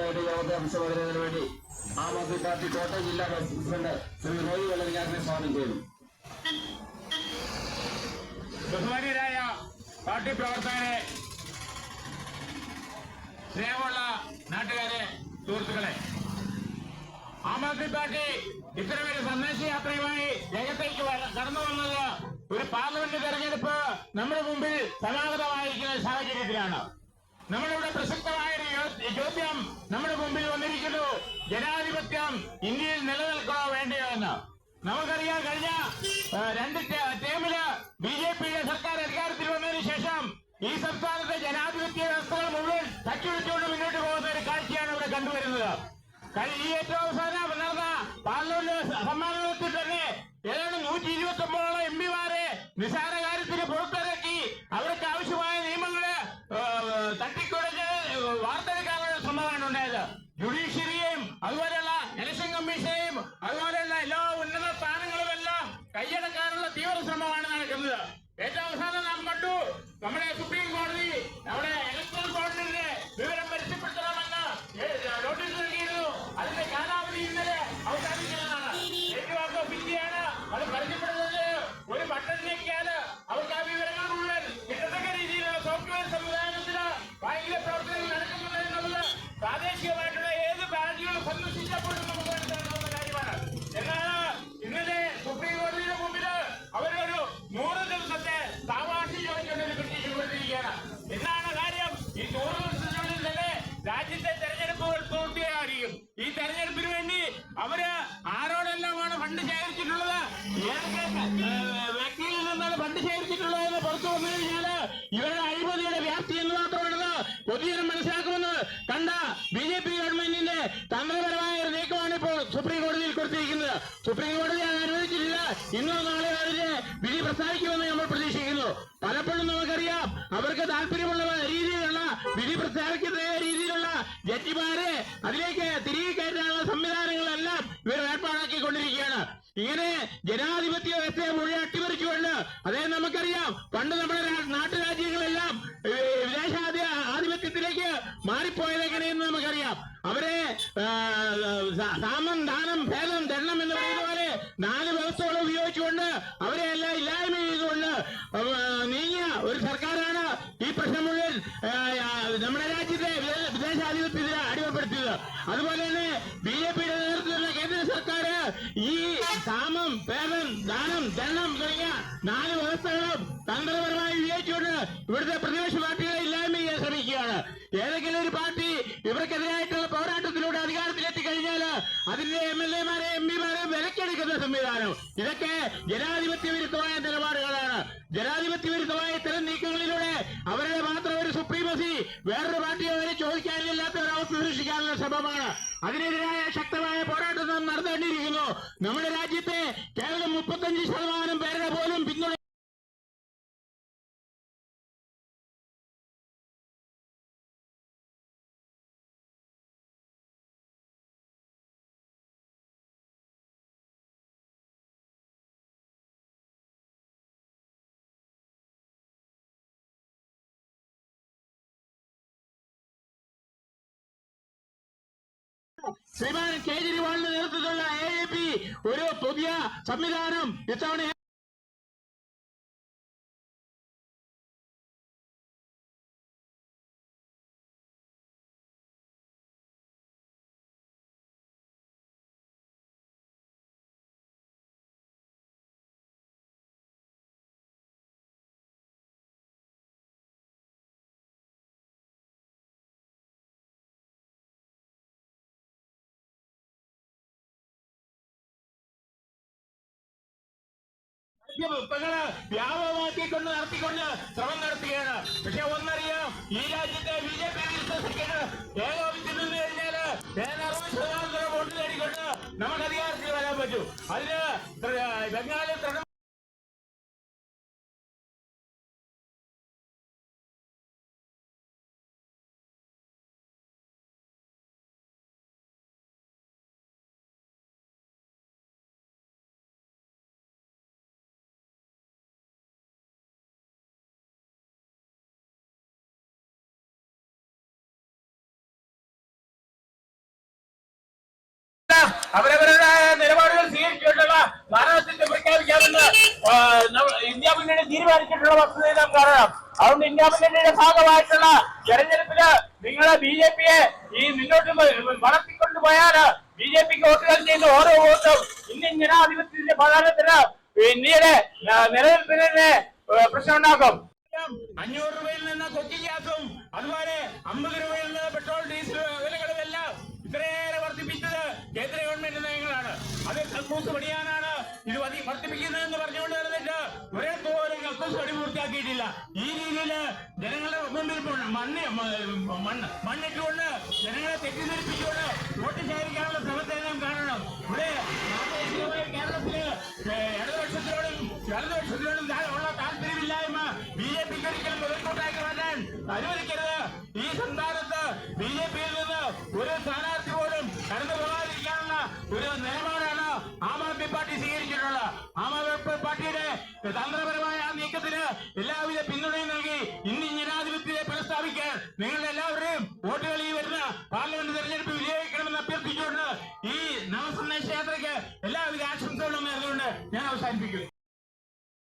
വ്യവസായിയുടെ യോഗത്തെ അഭിസംബോധനത്തിന് വേണ്ടി ആം ആദ്മി പാർട്ടി കോട്ടയം ജില്ലാ പ്രസിഡന്റ് ശ്രീ റോയി വെള്ളരിഞ്ഞാറിനെ സ്വാഗതം ചെയ്യുന്നു. ബഹുമാനീയരായ പാർട്ടി പ്രവർത്തകരെ സ്നേഹമുള്ള നാട്ടുകാരെ സുഹൃത്തുക്കളെ ആം ആദ്മി പാർട്ടി ഇത്തരമൊരു സന്ദേശയാത്രയുമായി രംഗത്തേക്ക് കടന്നു വന്നത് ഒരു പാർലമെന്റ് തെരഞ്ഞെടുപ്പ് നമ്മുടെ മുമ്പിൽ സമാഗതമായിരിക്കുന്ന സാഹചര്യത്തിലാണ്. നമ്മളിവിടെ പ്രസക്തമായ ചോദ്യം നമ്മുടെ മുമ്പിൽ വന്നിരിക്കുന്നു. ജനാധിപത്യം ഇന്ത്യയിൽ നിലനിൽക്കണോ വേണ്ടയോ എന്ന്. നമുക്കറിയാം കഴിഞ്ഞ രണ്ട് ടേമിൽ ബി ജെ പിയുടെ സർക്കാർ അധികാരത്തിൽ വന്നതിന് ശേഷം ഈ സംസ്ഥാനത്തെ ജനാധിപത്യ വ്യവസ്ഥകൾ മുഴുവൻ തച്ചുവെച്ചുകൊണ്ട് മുന്നോട്ട് പോകുന്ന ഒരു കാഴ്ചയാണ് ഇവിടെ കണ്ടുവരുന്നത്. ഈ ഏറ്റവും അവസാനം നടന്ന പാർലമെന്റ് സമ്മേളനത്തിൽ തന്നെ ഏതാണ്ട് നൂറ്റി ഇരുപത്തി ഒമ്പതോളം എം പിമാരെ നിസാര വാർത്തെടുക്കാനുള്ള ശ്രമമാണ് ഉണ്ടായത്. ജുഡീഷ്യറിയെയും അതുപോലെയുള്ള ഇലക്ഷൻ കമ്മീഷനെയും അതുപോലെയുള്ള എല്ലാ ഉന്നത സ്ഥാനങ്ങളും എല്ലാം കൈയടക്കാനുള്ള തീവ്ര ശ്രമമാണ് നടക്കുന്നത്. ഏറ്റവും അവസാനം നാം കണ്ടു നമ്മുടെ അവർ ആരോടെല്ലാമാണ് ഫണ്ട് ശേഖരിച്ചിട്ടുള്ളത്? വ്യക്തിയിൽ നിന്നാണ് ഫണ്ട് ശേഖരിച്ചിട്ടുള്ളത് എന്ന് പുറത്തു വന്നു കഴിഞ്ഞാൽ ഇവരുടെ അഴിമതിയുടെ വ്യാപ്തി എന്ന് മാത്രമാണെന്ന് പൊതുജനം മനസ്സിലാക്കുമെന്ന് കണ്ട ബി ജെ പി ഗവൺമെന്റിന്റെ തന്ത്രപരമായ ഒരു നീക്കമാണ് ഇപ്പോൾ സുപ്രീം കോടതിയിൽ കൊടുത്തിരിക്കുന്നത്. സുപ്രീം കോടതി അത് അനുവദിച്ചിട്ടില്ല. ഇന്നോ നാളെ അതിന് വിധി പ്രസ്താവിക്കുമെന്ന് നമ്മൾ പ്രതീക്ഷിക്കുന്നു. പലപ്പോഴും നമുക്കറിയാം അവർക്ക് താല്പര്യമുള്ള രീതിയിലുള്ള വിധി പ്രസ്താവിക്കുന്ന രീതിയിലുള്ള ജഡ്ജിമാരെ അതിലേക്ക് തിരികെ കയറ്റാനുള്ള ഇങ്ങനെ ജനാധിപത്യ വ്യവസ്ഥയെ മുഴുവൻ അട്ടിമറിച്ചുകൊണ്ട് അതേ നമുക്കറിയാം പണ്ട് നമ്മുടെ നാട്ടുരാജ്യങ്ങളെല്ലാം വിദേശാധി ആധിപത്യത്തിലേക്ക് മാറിപ്പോയത് എങ്ങനെയെന്ന് നമുക്കറിയാം. അവരെ സാമം ദാനം ഭേദം ദണ്ണം എന്ന് പറയുന്ന പോലെ നാല് വ്യവസ്ഥകൾ ഉപയോഗിച്ചുകൊണ്ട് അവരെ എല്ലാം ഇല്ലായ്മ ചെയ്തുകൊണ്ട് നീങ്ങിയ ഒരു സർക്കാരാണ് ഈ പ്രശ്നം മുഴുവൻ നമ്മുടെ രാജ്യത്തെ വിദേശാധിപത്യത്തിൽ അടിമപ്പെടുത്തിയത്. അതുപോലെ തന്നെ ബി സാമം ഭേദം ദാനം ധനം തുടങ്ങിയ നാല് വ്യവസ്ഥകളും തന്ത്രപരമായി വിജയിച്ചുകൊണ്ട് ഇവിടുത്തെ പ്രതിപക്ഷ പാർട്ടികളെ ഇല്ലായ്മ ചെയ്യാൻ ശ്രമിക്കുകയാണ് ഏതെങ്കിലും ഒരു പാർട്ടി ഇവർക്കെതിരായിട്ടുള്ള പോരാട്ടത്തിലൂടെ അധികാരത്തിലെത്തി കഴിഞ്ഞാൽ അതിന്റെ എം എൽ എമാരെ എം പിമാരെ വിലക്കെടുക്കുന്ന സംവിധാനം. ഇതൊക്കെ ജനാധിപത്യ വിരുദ്ധമായ നിലപാടുകളാണ്. ജനാധിപത്യ വിരുദ്ധമായ ഇത്തരം നീക്കങ്ങളിലൂടെ അവരുടെ മാത്രം ഒരു സുപ്രീമസി വേറൊരു പാർട്ടിയെ അവരെ ചോദിക്കാനില്ലാത്ത ഒരവസ്ഥ സൃഷ്ടിക്കാനുള്ള ശ്രമമാണ്. അതിനെതിരായ ശക്തമായ പോരാട്ടം നാം നടത്തേണ്ടിയിരിക്കുന്നു നമ്മുടെ രാജ്യത്തെ ശ്രീമാൻ കേജ്രിവാളിന്റെ നേതൃത്വത്തിലുള്ള എ ഒരു പുതിയ സംവിധാനം ഇത്തവണ പുസ്തകങ്ങൾ വ്യാപകമാക്കിക്കൊണ്ട് നടത്തിക്കൊണ്ട് ശ്രമം നടത്തുകയാണ്. പക്ഷെ ഒന്നറിയാം ഈ രാജ്യത്തെ ബി ജെ പി വിശ്വസിക്കുന്നത് ഏകോപിച്ചു വോട്ട് നേടിക്കൊണ്ട് നമുക്ക് അധികാരത്തിൽ വരാൻ പറ്റും. അതിന് ബംഗാളിൽ തൃണ അവരവരുടേതായ നിലപാടുകൾ സ്വീകരിച്ചിട്ടുള്ള ഭാരതത്തിന്റെ പ്രഖ്യാപിക്കാമെന്ന് ഇന്ത്യ മുന്നണി തീരുമാനിച്ചിട്ടുള്ള വസ്തുതയെ നാം കാണണം. അതുകൊണ്ട് ഇന്ത്യ മുന്നണിയുടെ ഭാഗമായിട്ടുള്ള തെരഞ്ഞെടുപ്പിൽ നിങ്ങളെ ബി ജെ പിയെ ഈ മുന്നോട്ട് വളർത്തിക്കൊണ്ടു വളർത്തിക്കൊണ്ടുപോയാൽ ബി ജെ പിക്ക് വോട്ടുകൾ ചെയ്യുന്ന ഓരോ വോട്ടും ഇന്ത്യൻ ജനാധിപത്യത്തിന്റെ പ്രധാനത്തിന് ഇന്ത്യയുടെ നിലനിൽപ്പിനെ പ്രശ്നമുണ്ടാക്കും. അഞ്ഞൂറ് രൂപയിൽ നിന്ന് കൊച്ചി ഗ്യാസും അതുപോലെ അമ്പത് രൂപയിൽ നിന്ന് പെട്രോൾ ഡീസൽ വിലകളുമെല്ലാം ഇത്രയേറെ വർദ്ധിപ്പിച്ചത് കേന്ദ്ര ഗവൺമെന്റ് നയങ്ങളാണ്. അത് കക്കൂസ് പണിയാനാണ് ഇത് വർദ്ധിപ്പിക്കുന്നതെന്ന് പറഞ്ഞുകൊണ്ട് നടന്നിട്ട് ഒരേ തോരം കക്കൂസ് പണി പൂർത്തിയാക്കിയിട്ടില്ല. ഈ രീതിയിൽ ജനങ്ങളുടെ മുമ്പിൽ മണ്ണ് മണ്ണ് മണ്ണിട്ടുകൊണ്ട് ജനങ്ങളെ തെറ്റിദ്ധരിപ്പിച്ചുകൊണ്ട് വോട്ട് ശേഖരിക്കാനുള്ള ശ്രമത്തെ നാം കാണണം. ഇവിടെ പ്രാദേശികമായി കേരളത്തിൽ ഇടതുപക്ഷത്തിനോടും വലതുപക്ഷത്തിനോടും ഉള്ള താല്പര്യമില്ലായ്മ ബി ജെ പിക്ക് ഒരിക്കലും മുതൽക്കൂട്ടാക്കി വരാൻ അനുവദിക്കരുത്. ഈ സംസ്ഥാനത്ത് ബി ജെ